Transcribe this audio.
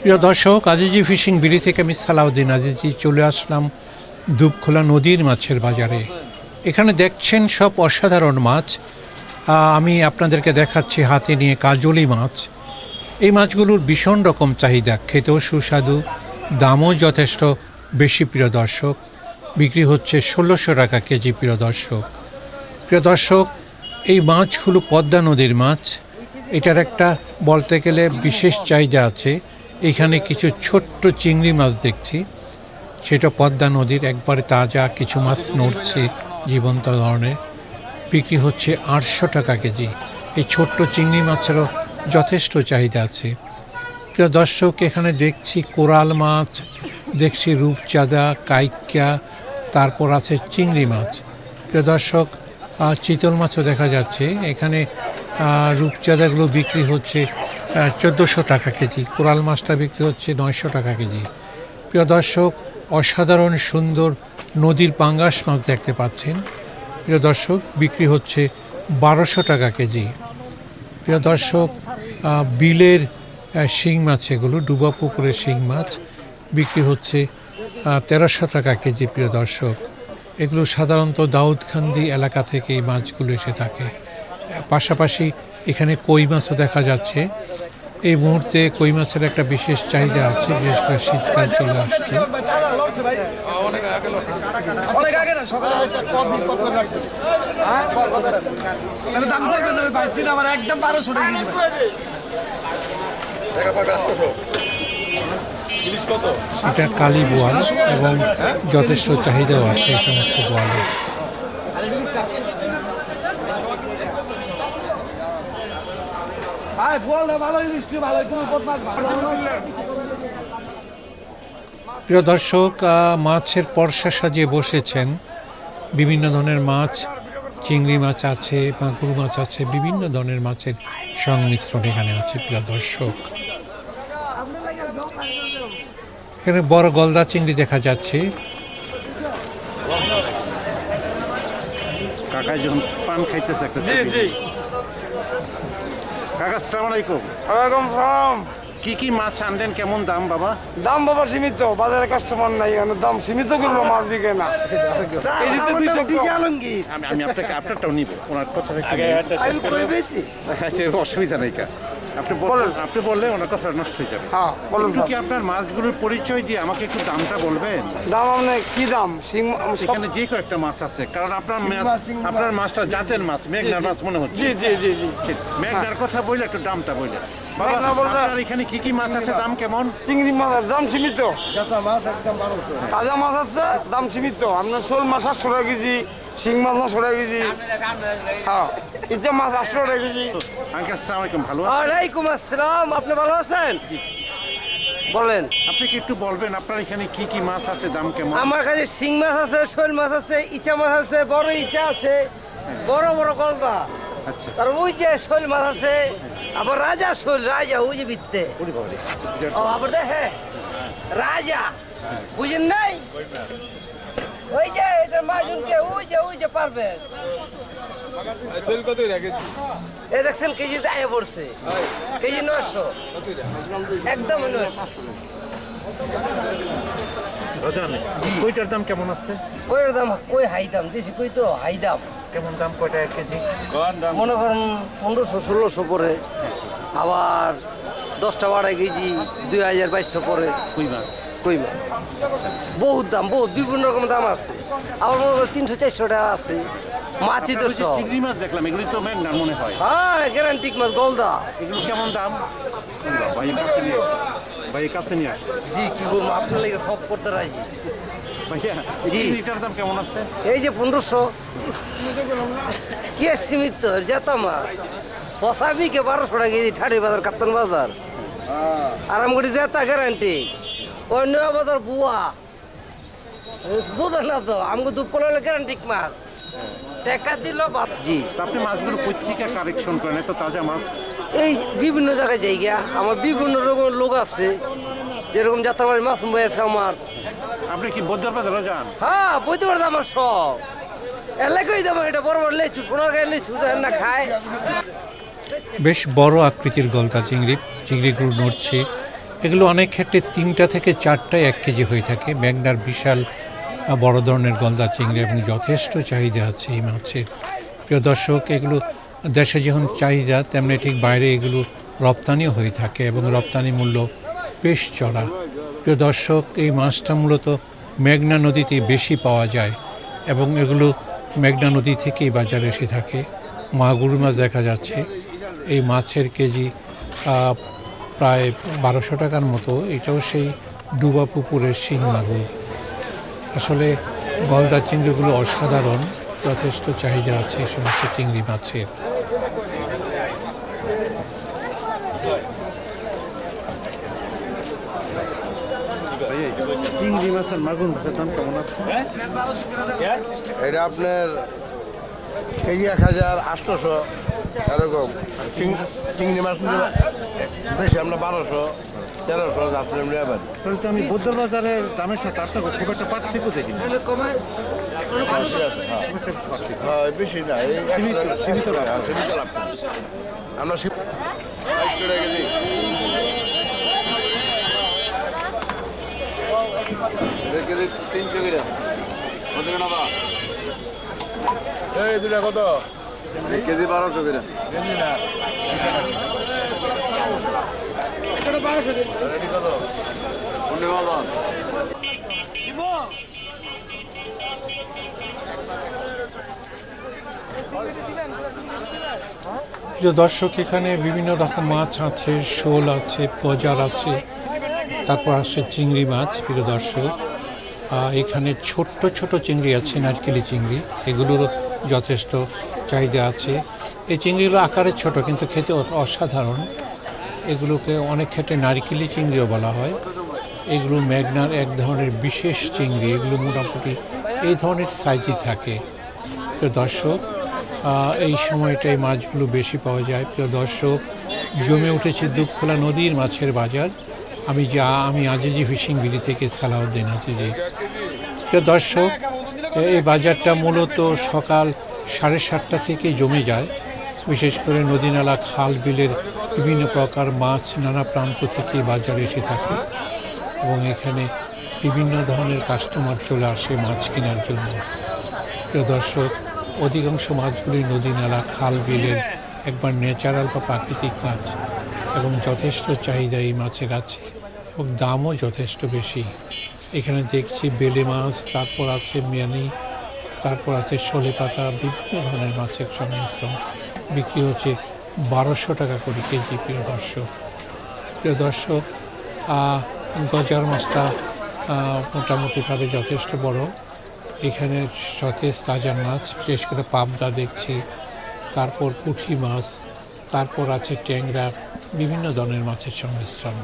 প্রিয় দর্শক আজিজি ফিশিং বিড়ি থেকে আমি সালাউদ্দিন আজিজি চলে আসলাম দুবখোলা নদীর মাছের বাজারে। এখানে দেখছেন সব অসাধারণ মাছ। আমি আপনাদেরকে দেখাচ্ছি হাতে নিয়ে কাজলি মাছ। এই মাছগুলোর ভীষণ রকম চাহিদা খেতেও সুস্বাদু দামও যথেষ্ট বেশি প্রিয় দর্শক। বিক্রি হচ্ছে ষোলোশো টাকা কেজি প্রিয় দর্শক। প্রিয় দর্শক, এই মাছ হলো পদ্মা নদীর মাছ। এটার একটা বলতে গেলে বিশেষ চাহিদা আছে। এখানে কিছু ছোট্ট চিংড়ি মাছ দেখছি। সেটা পদ্মা নদীর একবারে তাজা কিছু মাছ নড়ছে জীবন্ত ধরনের। বিক্রি হচ্ছে আটশো টাকা কেজি। এই ছোট্ট চিংড়ি মাছেরও যথেষ্ট চাহিদা আছে। প্রিয় দর্শক, এখানে দেখছি কোরাল মাছ, দেখছি রূপচাঁদা, কাইক্যা, তারপর আছে চিংড়ি মাছ। প্রিয় দর্শক আহ, চিতল মাছও দেখা যাচ্ছে। এখানে রূপচাঁদাগুলো বিক্রি হচ্ছে চোদ্দোশো টাকা কেজি। কোরাল মাছটা বিক্রি হচ্ছে নয়শো টাকা কেজি। প্রিয় দর্শক অসাধারণ সুন্দর নদীর পাঙ্গাস মাছ দেখতে পাচ্ছেন। প্রিয় দর্শক বিক্রি হচ্ছে বারোশো টাকা কেজি। প্রিয় দর্শক বিলের শিং মাছ এগুলো ডুবা পুকুরের শিং মাছ বিক্রি হচ্ছে তেরোশো টাকা কেজি প্রিয় দর্শক। এগুলো সাধারণত দাউদখান্দি এলাকা থেকে এই মাছগুলো এসে থাকে। পাশাপাশি এখানে কই মাছও দেখা যাচ্ছে। এই মুহূর্তে কই মাছের একটা বিশেষ চাহিদা আছে বিশেষ করে শীতকাল চলে আসছে। অনেক আগে না সকালে তাহলে দাম করবেন না পাইছি না আমার একদম বারোশো টাকা। এটা কালী বোয়াল এবং যথেষ্ট চাহিদাও আছে এই সমস্ত বোয়ালের প্রিয় দর্শক আহ, মাছের পরশা সাজিয়ে বসেছেন। বিভিন্ন ধরনের মাছ চিংড়ি মাছ আছে মাগুর মাছ আছে বিভিন্ন ধরনের মাছের সংমিশ্রণ এখানে আছে প্রিয় দর্শক। এখানে বড় গলদা চিংড়ি দেখা যাচ্ছে। কাকা যখন পান খাইতেছে একটা জি জি। কাকা সালাম আলাইকুম। ওয়ালাইকুম সালাম। কি কি মাছ আনলেন? কেমন দাম বাবা? দাম বাবা সীমিত। বাজারে কাস্টমার নাই মানে দাম সীমিত করল না। দুইশো আমি আমি আপনাকে আপনারটাও নিব। ওনার কথা আচ্ছা অসুবিধা নেই কা। আপনি বলেন আপনি বললে ওনার কথা নষ্ট হয়ে যাবে। হ্যাঁ বলুন একটু কি আপনার মাছগুলোর পরিচয় দিয়ে আমাকে একটু দামটা বলবেন? দাম আপনি কি দাম? সিং সব এখানে যে কয়েকটা মাছ আছে কারণ আপনার মাছ মাছ, মাছ। আপনার মাছটা জাতের মাছ মেঘনার মাছ মনে হচ্ছে। জি জি জি জি। মেঘনার কথা বললে একটু দামটা বললে। বাবা আপনার এখানে কি কি মাছ আছে দাম কেমন? চিংড়ি মাছের দাম সীমিত। তাজা মাছ আছে দাম সীমিত। আপনার শোল মাছ আটশো টাকা কেজি শিং মাছ নশো টাকা কেজি। হ্যাঁ। ইচ্ছা মাছ আটশো টাকা কেজি আঙ্কেল আসসালামু আলাইকুম। ভালো? ওয়ালাইকুম আসসালাম। আপনি ভালো আছেন? বলেন। আপনি কি একটু বলবেন আপনার এখানে কি কি মাছ আছে দাম কেমন? আমার কাছে শিং মাছ আছে শোল মাছ আছে ইচা মাছ আছে বড় ইচা আছে বড় বড় কলকা আচ্ছা। আর ওই যে শোল মাছ আছে আবার রাজা শোল রাজা ওই যে বিত্তে। ও আবার দেখে রাজা বুঝেন নাই? ওই যে এটা মাজুনকে ওই যে ওই যে পারবে। এ দেখছেন কেজি দায়ে পড়ছে। কেজি নয়শো। একদম কইটার দাম কেমন আছে? কইয়ের দাম কই হাই দাম? দেশি কই তো হাই দাম। কেমন দাম কয়টা এক কেজি? মনে করেন পনেরোশো ষোলোশো পরে আবার দশটা বারো কেজি দুই হাজার বাইশশো পরে কই মাছ? কই মাছ? বহুত দাম বহুত বিভিন্ন রকম দাম আছে। আবার মনে তিনশো চারশো টাকা আছে। মাছি তো সব। চিংড়ি মাছ দেখলাম এগুলি তো মেঘনার মনে হয়। হ্যাঁ গ্যারান্টিক মাছ গলদা। এগুলো কেমন দাম? ভাই কাছে নিয়ে ভাই কাছে নিয়ে জি কি আপনার লাগে সব করতে রাজি। ভাইয়া লিটার দাম কেমন আছে এই যে পনেরোশো। কি আর সীমিত যেতাম কে বারোশো টাকা কেজি ঠাড়ি বাজার কাপ্তান বাজার। আরাম করে যেতা গ্যারান্টি অন্য বাজার বুয়া। বুঝে না তো আমাকে দুপ করলে গ্যারান্টি মাছ টাকা দিল বাপ। জি। তা আপনি মাছগুলো পত্রিকা কালেকশন করেন? এত তাজা মাছ। এই বিভিন্ন জায়গায় জায়গা আমার বিভিন্ন রকমের লোক আছে যেরকম যাত্রাবাড়ি মাছ আছে আমার। আপনি কি বৌদ্ধ বাজারও যান? হ্যাঁ বইতে পারতো আমার সব। এলাকায় দেবো এটা বড় বড় লেচু সোনার গায়ে লেচু না খায়। বেশ বড় আকৃতির গলদা চিংড়ি। চিংড়িগুলো নড়ছে। এগুলো অনেক ক্ষেত্রে তিনটা থেকে চারটায় এক কেজি হয়ে থাকে। ম্যাগনার বিশাল বড় ধরনের গলদা চিংড়ি এবং যথেষ্ট চাহিদা আছে এই মাছের। প্রিয় দর্শক, এগুলো দেশে যখন চাহিদা, তেমনি ঠিক বাইরে এগুলো রপ্তানিও হয়ে থাকে এবং রপ্তানি মূল্য বেশ চড়া। প্রিয় দর্শক, এই মাছটা মূলত মেঘনা নদীতে বেশি পাওয়া যায় এবং এগুলো মেঘনা নদী থেকেই বাজারে এসে থাকে। মাগুর মাছ দেখা যাচ্ছে। এই মাছের কেজি প্রায় বারোশো টাকার মতো। এটাও সেই ডুবা পুকুরের শিং মাগুর। আসলে গলদা চিংড়িগুলো অসাধারণ যথেষ্ট চাহিদা আছে এই সমস্ত চিংড়ি মাছের। চিংড়ি মাছের মাগুর মাছের দাম কেমন আছে? এটা আপনার কেজি এক হাজার আটশোশো এরকম চিংড়ি মাছ বেশি আমরা বারোশো তেরোশো তাহলে তো আমি বুদ্ধর বাজারের দামের সাথে খুব একটা পার্থক্য দেখি হ্যাঁ। বেশি না সীমিত- সীমিত লাভ। হ্যাঁ, সীমিত লাভ আমরা তিনশো কত এই দুটা কত? কেজি বারোশো কত প্রিয় দর্শক, এখানে বিভিন্ন রকম মাছ আছে, শোল আছে পজার আছে, তারপর আছে চিংড়ি মাছ, প্রিয় দর্শক। এখানে ছোট্ট ছোট চিংড়ি আছে, নারকেলি চিংড়ি। এগুলোরও যথেষ্ট চাহিদা আছে। এই চিংড়িগুলো আকারে ছোট, কিন্তু খেতে অসাধারণ। এগুলোকে অনেক ক্ষেত্রে নারকেলি চিংড়িও বলা হয়। এগুলো ম্যাগনার এক ধরনের বিশেষ চিংড়ি। এগুলো মোটামুটি এই ধরনের সাইজই থাকে। তো দর্শক এই সময়টায় মাছগুলো বেশি পাওয়া যায়। প্রিয় দর্শক, জমে উঠেছে দুপখোলা নদীর মাছের বাজার। আমি যা, আমি আজিজি ফিশিং বিলি থেকে সালাউদ্দিন আজিজি। প্রিয় দর্শক এই বাজারটা মূলত সকাল সাড়ে সাতটা থেকে জমে যায়। বিশেষ করে নদী নালা খাল, বিলের বিভিন্ন প্রকার মাছ নানা প্রান্ত থেকে বাজারে এসে থাকে এবং এখানে বিভিন্ন ধরনের কাস্টমার চলে আসে মাছ কেনার জন্য। প্রিয় দর্শক, অধিকাংশ মাছগুলি নদী নালা খাল, বিলের একবার ন্যাচারাল বা প্রাকৃতিক মাছ এবং যথেষ্ট চাহিদা এই মাছের আছে এবং দামও যথেষ্ট বেশি। এখানে দেখছি বেলে মাছ, তারপর আছে মিয়ানি তারপর আছে শোলে পাতা, বিভিন্ন ধরনের মাছের সংমিশ্রণ। বিক্রি হচ্ছে বারোশো টাকা করে কেজি, প্রিয় দর্শক। প্রিয় দর্শক গজার মাছটা মোটামুটিভাবে যথেষ্ট বড়। এখানে সতেজ তাজা মাছ, বিশেষ করে পাবদা দেখছি। তারপর পুঁটি মাছ, তারপর আছে ট্যাংরা, বিভিন্ন ধরনের মাছের সংমিশ্রণ।